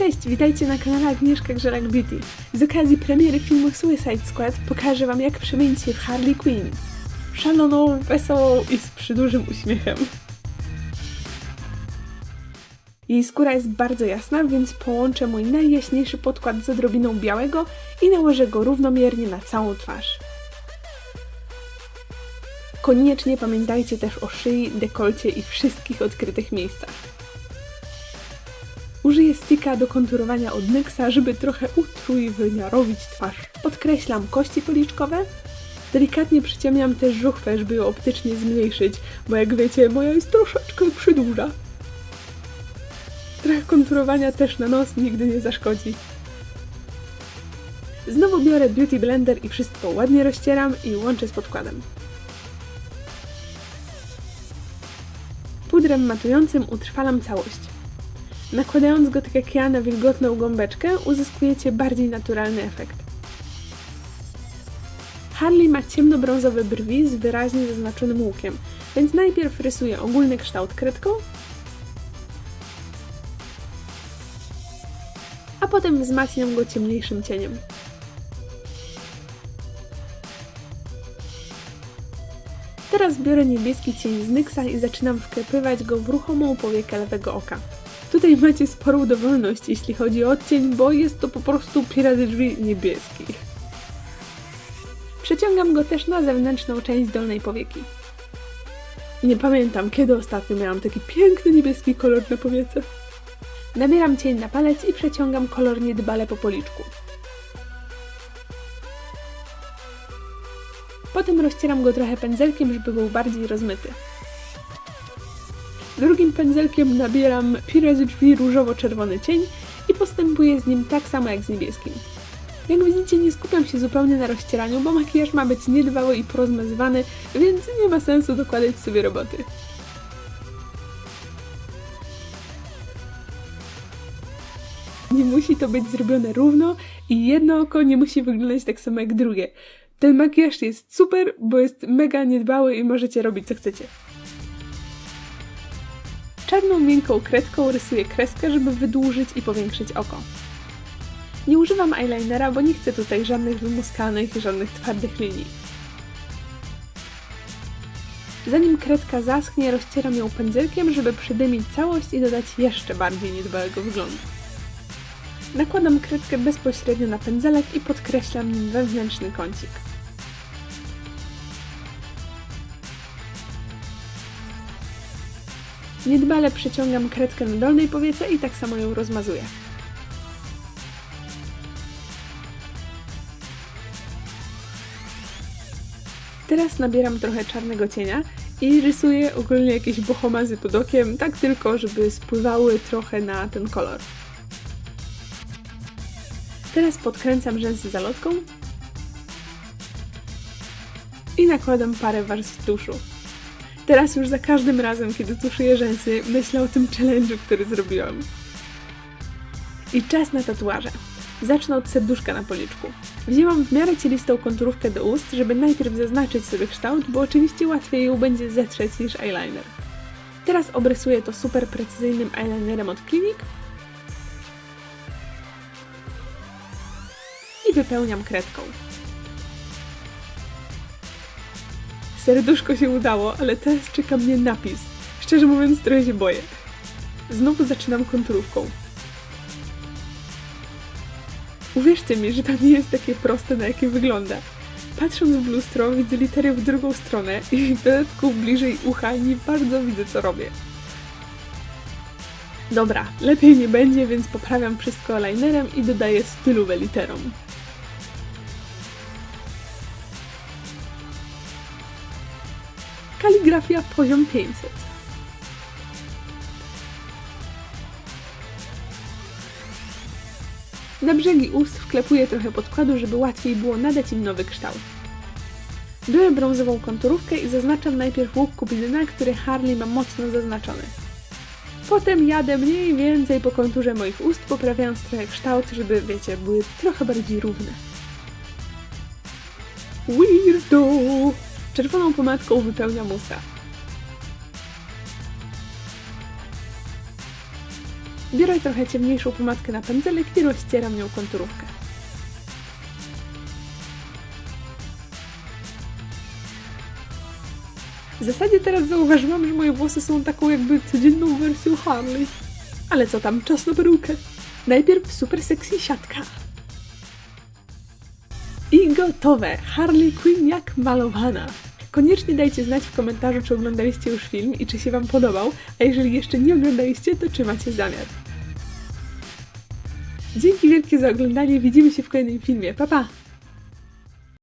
Cześć, witajcie na kanale Agnieszka Grzelak Beauty. Z okazji premiery filmu Suicide Squad pokażę Wam jak przemienić się w Harley Quinn. Szaloną, wesołą i z przydłużym uśmiechem. Jej skóra jest bardzo jasna, więc połączę mój najjaśniejszy podkład z odrobiną białego i nałożę go równomiernie na całą twarz. Koniecznie pamiętajcie też o szyi, dekolcie i wszystkich odkrytych miejscach. Użyję sticka do konturowania od NYXa, żeby trochę utrójwymiarowić twarz. Podkreślam kości policzkowe. Delikatnie przyciemniam też żuchwę, żeby ją optycznie zmniejszyć, bo jak wiecie, moja jest troszeczkę przydłuża. Trochę konturowania też na nos nigdy nie zaszkodzi. Znowu biorę Beauty Blender i wszystko ładnie rozcieram i łączę z podkładem. Pudrem matującym utrwalam całość. Nakładając go tak jak ja na wilgotną gąbeczkę, uzyskujecie bardziej naturalny efekt. Harley ma ciemnobrązowe brwi z wyraźnie zaznaczonym łukiem, więc najpierw rysuję ogólny kształt kredką, a potem wzmacniam go ciemniejszym cieniem. Teraz biorę niebieski cień z NYXa i zaczynam wklepywać go w ruchomą powiekę lewego oka. Tutaj macie sporą dowolność, jeśli chodzi o odcień, bo jest to po prostu pirady drzwi niebieski. Przeciągam go też na zewnętrzną część dolnej powieki. Nie pamiętam, kiedy ostatnio miałam taki piękny niebieski kolor na powiece. Nabieram cień na palec i przeciągam kolor niedbale po policzku. Potem rozcieram go trochę pędzelkiem, żeby był bardziej rozmyty. Drugim pędzelkiem nabieram Pires drzwi różowo-czerwony cień i postępuję z nim tak samo jak z niebieskim. Jak widzicie, nie skupiam się zupełnie na rozcieraniu, bo makijaż ma być niedbały i porozmazywany, więc nie ma sensu dokładać sobie roboty. Nie musi to być zrobione równo i jedno oko nie musi wyglądać tak samo jak drugie. Ten makijaż jest super, bo jest mega niedbały i możecie robić co chcecie. Czarną miękką kredką rysuję kreskę, żeby wydłużyć i powiększyć oko. Nie używam eyelinera, bo nie chcę tutaj żadnych wymuskanych żadnych twardych linii. Zanim kredka zaschnie, rozcieram ją pędzelkiem, żeby przydymić całość i dodać jeszcze bardziej niedbałego wyglądu. Nakładam kredkę bezpośrednio na pędzelek i podkreślam wewnętrzny kącik. Niedbale przeciągam kredkę na dolnej powiece i tak samo ją rozmazuję. Teraz nabieram trochę czarnego cienia i rysuję ogólnie jakieś bohomazy pod okiem, tak tylko, żeby spływały trochę na ten kolor. Teraz podkręcam rzęsy zalotką i nakładam parę warstw tuszu. Teraz już za każdym razem, kiedy tuszuję rzęsy, myślę o tym challenge'u, który zrobiłam. I czas na tatuaże. Zacznę od serduszka na policzku. Wzięłam w miarę cielistą konturówkę do ust, żeby najpierw zaznaczyć sobie kształt, bo oczywiście łatwiej ją będzie zetrzeć niż eyeliner. Teraz obrysuję to super precyzyjnym eyelinerem od Clinique i wypełniam kredką. Serduszko się udało, ale teraz czeka mnie napis. Szczerze mówiąc, trochę się boję. Znowu zaczynam konturówką. Uwierzcie mi, że to nie jest takie proste, na jakie wygląda. Patrząc w lustro, widzę litery w drugą stronę i w dodatku bliżej ucha nie bardzo widzę, co robię. Dobra, lepiej nie będzie, więc poprawiam wszystko linerem i dodaję stylówę literom. Kaligrafia poziom 500. Na brzegi ust wklepuję trochę podkładu, żeby łatwiej było nadać im nowy kształt. Biorę brązową konturówkę i zaznaczam najpierw łuk kupidyna, który Harley ma mocno zaznaczony. Potem jadę mniej więcej po konturze moich ust, poprawiając trochę kształt, żeby, wiecie, były trochę bardziej równe. Weirdo! Czerwoną pomadką wypełniam usta. Biorę trochę ciemniejszą pomadkę na pędzelek i rozcieram nią konturówkę. W zasadzie teraz zauważyłam, że moje włosy są taką jakby codzienną wersją Harley. Ale co tam, czas na perukę. Najpierw super sexy siatka. I gotowe! Harley Quinn jak malowana. Koniecznie dajcie znać w komentarzu, czy oglądaliście już film i czy się Wam podobał, a jeżeli jeszcze nie oglądaliście, to czy macie zamiar. Dzięki wielkie za oglądanie, widzimy się w kolejnym filmie. Pa pa!